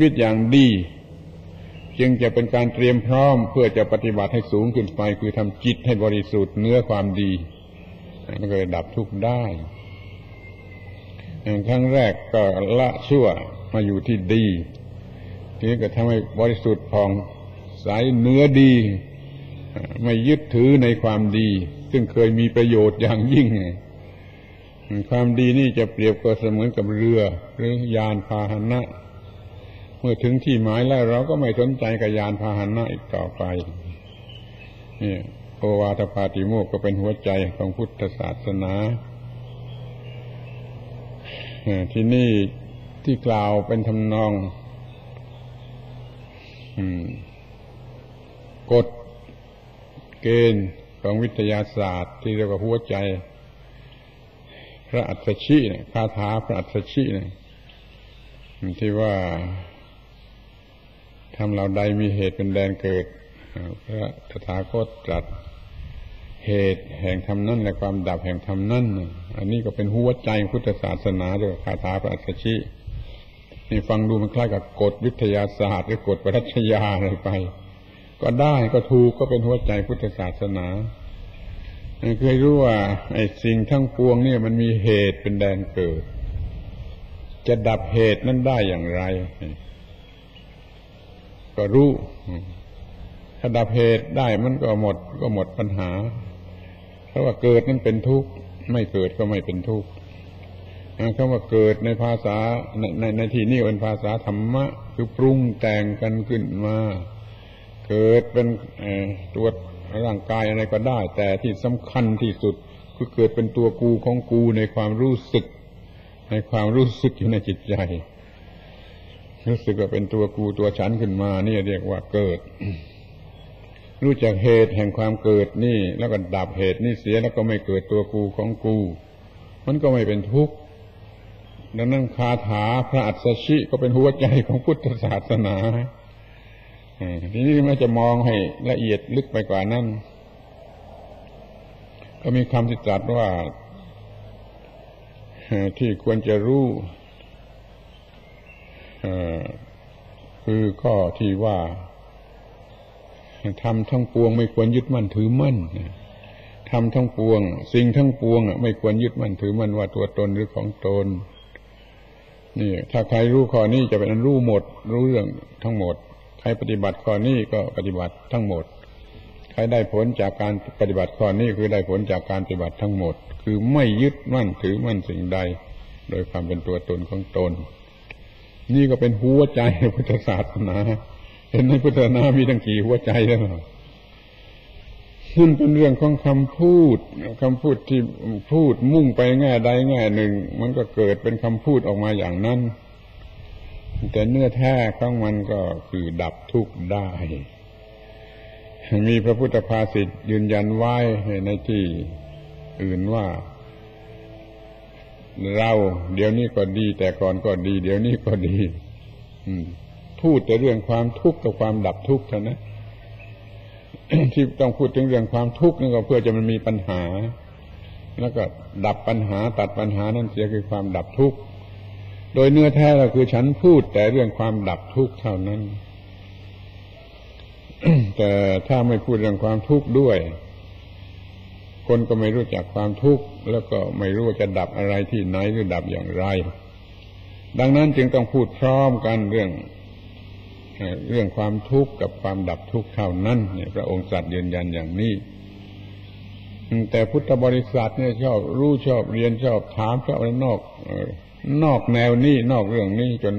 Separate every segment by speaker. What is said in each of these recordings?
Speaker 1: วิตอย่างดี จึงจะเป็นการเตรียมพร้อมเพื่อจะปฏิบัติให้สูงขึ้นไป คือทำจิตให้บริสุทธิ์เนื้อความดีนั่นก็ดับทุกข์ได้ครั้งแรกก็ละชั่วมาอยู่ที่ดี ทีนี้ก็ทำให้บริสุทธิ์ผ่องใสเนื้อดี ไม่ยึดถือในความดี ซึ่งเคยมีประโยชน์อย่างยิ่ง ความดีนี่จะเปรียบก็เสมือนกับเรือ หรือยานพาหนะ เมื่อถึงที่หมายแล้วเราก็ไม่สนใจกับยานพาหนะอีกต่อไปนี่โอวาทปาติโมกก็เป็นหัวใจของพุทธศาสนาที่นี่ที่กล่าวเป็นทำนองกฎเกณฑ์ของวิทยาศาสตร์ ที่เรียกว่าหัวใจ พระอัศชิเนี่ยคาถาพระอัศชิเนี่ยที่ว่า ทำเราใดมีเหตุเป็นแดนเกิดพระตถาคตตรัสเหตุแห่งธรรมนั่นและความดับแห่งธรรมนั่นอันนี้ก็เป็นหัวใจพุทธศาสนาด้วยคาถาพระอัสชินี่ฟังดูมันคล้ายกับกฎวิทยาศาสตร์หรือกฎปรัชญาอะไรไป ก็ได้ก็ถูกก็เป็นหัวใจพุทธศาสนาเคยรู้ว่าไอ้สิ่งทั้งปวงเนี่ยมันมีเหตุเป็นแดนเกิด จะดับเหตุนั้นได้อย่างไร ก็รู้ถ้าดับเหตุได้มันก็หมดก็หมดปัญหา เพราะว่าเกิดนั้นเป็นทุกข์ไม่เกิดก็ไม่เป็นทุกข์คำว่าเกิดในภาษาในในในที่นี้เป็นภาษาธรรมะ คือปรุงแต่งกันขึ้นมา เกิดเป็นตัวร่างกายอะไรก็ได้ แต่ที่สำคัญที่สุดคือเกิดเป็นตัวกูของกูในความรู้สึก ในความรู้สึกอยู่ในจิตใจ รู้สึกว่าเป็นตัวกูตัวฉันขึ้นมา นี่เรียกว่าเกิด รู้จักเหตุแห่งความเกิดนี่ แล้วก็ดับเหตุนี่เสียแล้วก็ไม่เกิดตัวกูของกู มันก็ไม่เป็นทุกข์ดังนั้นคาถาพระอัศชิก็เป็นหัวใจของพุทธศาสนาทีนี้ไม่จะมองให้ละเอียดลึกไปกว่านั้น ก็มีคำที่ตรัสว่าที่ควรจะรู้ คือข้อที่ว่าทำทั้งปวงไม่ควรยึดมั่นถือมั่นทำทั้งปวง สิ่งทั้งปวงไม่ควรยึดมั่นถือมั่นว่าตัวตนหรือของตน นี่ ถ้าใครรู้ข้อนี้จะเป็นรู้หมด รู้เรื่องทั้งหมด ใครปฏิบัติข้อนี้ก็ปฏิบัติทั้งหมด ใครได้ผลจากการปฏิบัติข้อนี้คือได้ผลจากการปฏิบัติทั้งหมด คือไม่ยึดมั่นถือมั่นสิ่งใด โดยความเป็นตัวตนของตน นี่ก็เป็นหัวใจพุทธศาสนา เห็นในพุทธศาสนามีตั้งกี่หัวใจแล้วนั่นเป็นเรื่องของคำพูดคำพูดที่พูดมุ่งไปแง่ใดแง่หนึ่ง มันก็เกิดเป็นคำพูดออกมาอย่างนั้น แต่เนื้อแท้ของมันก็คือดับทุกข์ได้ มีพระพุทธภาษิตยืนยันไว้ในที่อื่นว่า เราเดี๋ยวนี้ก็ดี แต่ก่อนก็ดี เดี๋ยวนี้ก็ดีพูดแต่เรื่องความทุกข์กับความดับทุกข์เท่านั้นที่ต้องพูดถึงเรื่องความทุกข์นี่ก็เพื่อจะมันมีปัญหา แล้วก็ดับปัญหาตัดปัญหานั่นเสียคือความดับทุกข์โดยเนื้อแท้เราคือฉันพูดแต่เรื่องความดับทุกข์เท่านั้น แต่ถ้าไม่พูดเรื่องความทุกข์ด้วย คนก็ไม่รู้จักความทุกข์แล้วก็ไม่รู้จะดับอะไรที่ไหนหรือดับอย่างไร ดังนั้นจึงต้องพูดพร้อมกันเรื่องเรื่องความทุกข์กับความดับทุกข์เท่านั้นเนี่ยพระองค์ตรัสยืนยันอย่างนี้ แต่พุทธบริษัทเนี่ยชอบรู้ชอบเรียนชอบถามชอบอะไรนอกนอกแนวนี้นอกเรื่องนี้จน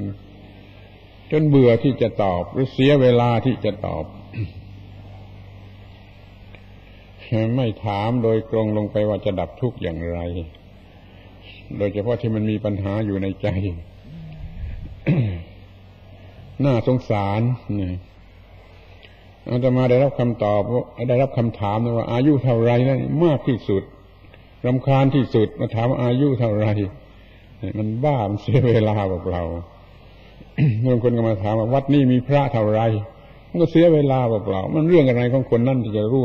Speaker 1: จนเบื่อที่จะตอบ หรือเสียเวลาที่จะตอบ ไม่ถามโดยตรงลงไปว่าจะดับทุกข์อย่างไร โดยเฉพาะที่มันมีปัญหาอยู่ในใจ น่าสงสารนี่อาตมาได้รับคำตอบได้รับคำถามว่า อายุเท่าไรนั่นมากที่สุดรำคาญที่สุดมาถามาอายุเท่าไรมันบ้ามันเสียเวลาเปล่าเมื่อคนก็มาถามว่าวัดนี้มีพระเท่าไรมันก็เสียเวลาเปล่ามันเรื่องอะไรของคนนั่นที่จะรู้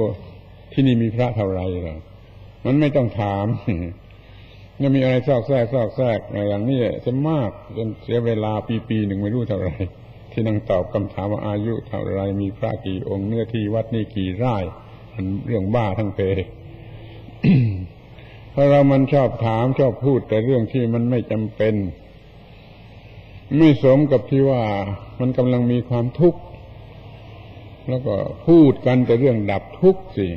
Speaker 1: ที่นี่มีพระเท่าไรหรอมันไม่ต้องถามจะมีอะไรซอกแทรกซอกแทรกอย่างนี้จะมากจนเสียเวลาปีปีหนึ่งไม่รู้เท่าไรที่นั่งตอบคำถามว่าอายุเท่าไรมีพระกี่องค์เนื้อที่วัดนี่กี่ไร่มันเรื่องบ้าทั้งเพเพราะเรามันชอบถามชอบพูดแต่เรื่องที่มันไม่จำเป็น ไม่สมกับที่ว่ามันกำลังมีความทุกข์แล้วก็พูดกันแต่เรื่องดับทุกข์สิ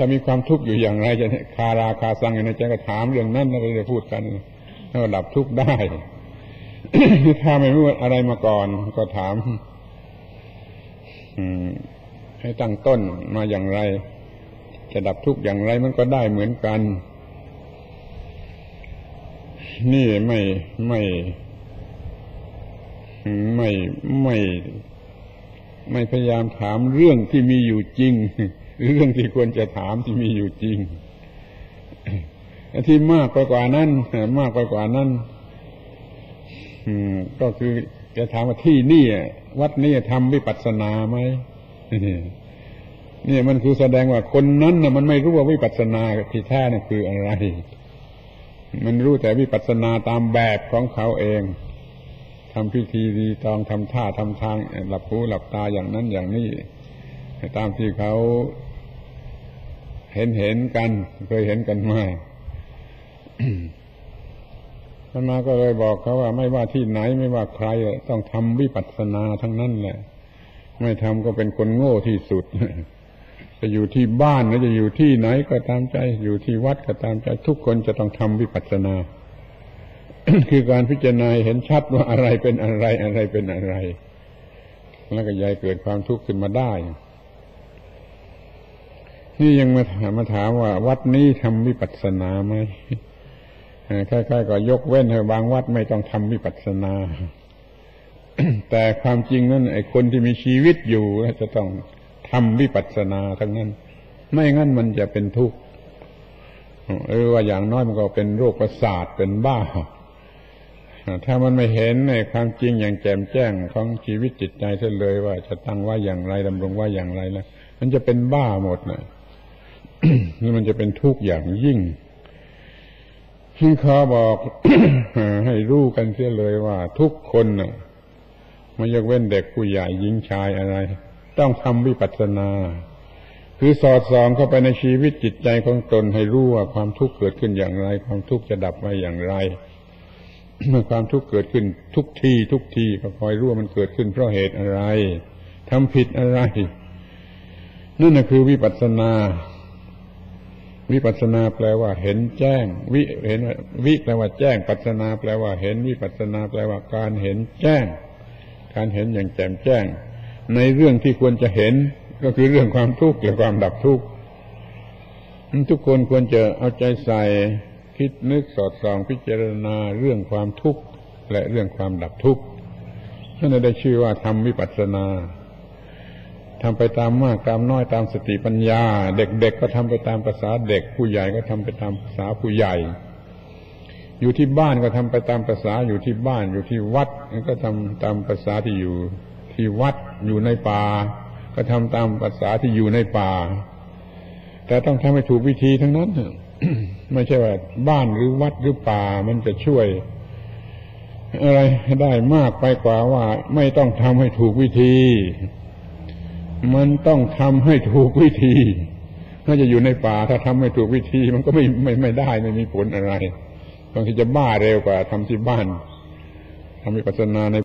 Speaker 1: ถ้ามีความทุกข์อยู่อย่างไรจะคาราคาซังในใจก็ถามเรื่องนั้นแล้วก็จะพูดกันแล้วดับทุกข์ได้ถ้าไม่รู้อะไรมาก่อนก็ถามให้ตั้งต้นมาอย่างไร จะดับทุกข์อย่างไรมันก็ได้เหมือนกัน นี่ไม่ไม่ไม่ไม่ ไม่พยายามถามเรื่องที่มีอยู่จริง หรือเรื่องที่ควรจะถามที่มีอยู่จริงที่มากไปกว่านั้นมากไปกว่านั้นก็คือจะถามว่าที่นี่วัดนี้ทำวิปัสสนาไหมนี่มันคือแสดงว่าคนนั้นนะมันไม่รู้ว่าวิปัสสนาที่แท้นี่คืออะไร มันรู้แต่วิปัสสนาตามแบบของเขาเองทำพิธีดีตองทำท่าทำทาง หลับหูหลับตาอย่างนั้นอย่างนี้ตามที่เขา เห็นเห็นกัน เคยเห็นกันมาท่านมาก็เลยบอกเขาว่า ไม่ว่าที่ไหนไม่ว่าใครต้องทำวิปัสสนาทั้งนั้นแหละ ไม่ทำก็เป็นคนโง่ที่สุดจะอยู่ที่บ้านหรือจะอยู่ที่ไหนก็ตามใจ อยู่ที่วัดก็ตามใจ ทุกคนจะต้องทำวิปัสสนา คือการพิจารณาเห็นชัดว่าอะไรเป็นอะไรอะไรเป็นอะไร แล้วก็ยายเกิดความทุกข์ขึ้นมาได้ นี่ยังมาถามมาถามว่า วัดนี้ทำวิปัสสนาไหมคล้ายๆก็ยกเว้นให้บางวัดไม่ต้องทำวิปัสสนา แต่ความจริงนั้นไอ้คนที่มีชีวิตอยู่จะต้องทำวิปัสสนาทั้งนั้น ไม่งั้นมันจะเป็นทุกข์เออว่าอย่างน้อยมันก็เป็นโรคประสาทเป็นบ้าถ้ามันไม่เห็นในความจริงอย่างแจ่มแจ้งของชีวิตจิตใจเท่าเลยว่าจะตั้งว่าอย่างไรดำรงว่าอย่างไรแล้วมันจะเป็นบ้าหมดนะ นี่มันจะเป็นทุกข์อย่างยิ่งที่เขาบอกให้รู้กันเสียเลยว่า ทุกคนน่ะไม่ยกเว้นเด็กผู้ใหญ่หญิงชายอะไร ต้องทำวิปัสสนา คือสอดส่องเข้าไปในชีวิตจิตใจของตนให้รู้ว่าความทุกข์เกิดขึ้นอย่างไร ความทุกข์จะดับไปอย่างไรเมื่อความทุกข์เกิดขึ้นทุกทีทุกทีก็คอยรู้ว่ามันเกิดขึ้นเพราะเหตุอะไรทำผิดอะไรนั่นคือวิปัสสนา วิปัสนาแปลว่าเห็นแจ้ง วิเห็นวิแปลว่าแจ้ง ปัสนาแปลว่าเห็นวิปัสนาแปลว่าการเห็นแจ้ง การเห็นอย่างแจ่มแจ้ง ในเรื่องที่ควรจะเห็นก็คือเรื่องความทุกข์และความดับทุกข์ทุกคนควรจะเอาใจใส่คิดนึกสอดส่องพิจารณาเรื่องความทุกข์และเรื่องความดับทุกข์นั่นได้ชื่อว่าทำวิปัสสนา ทำไปตามมากตามน้อยตามสติปัญญา เด็กๆก็ทำไปตามภาษาเด็ก ผู้ใหญ่ก็ทำไปตามภาษาผู้ใหญ่ อยู่ที่บ้านก็ทำไปตามภาษาอยู่ที่บ้านอยู่ที่วัดก็ทำตามภาษาที่อยู่ ที่วัดอยู่ในป่าก็ทำตามภาษาที่อยู่ในป่า แต่ต้องทำให้ถูกวิธีทั้งนั้นไม่ใช่ว่าบ้านหรือวัดหรือป่ามันจะช่วย อะไรได้มากไปกว่าว่า ไม่ต้องทำให้ถูกวิธี มันต้องทำให้ถูกวิธีถ้าจะอยู่ในป่าถ้าทำไม่ถูกวิธีมันก็ไม่ไม่ไม่ได้ไม่มีผลอะไรบางทีจะบ้าเร็วกว่าทำที่บ้านทำวิปัสสนาใน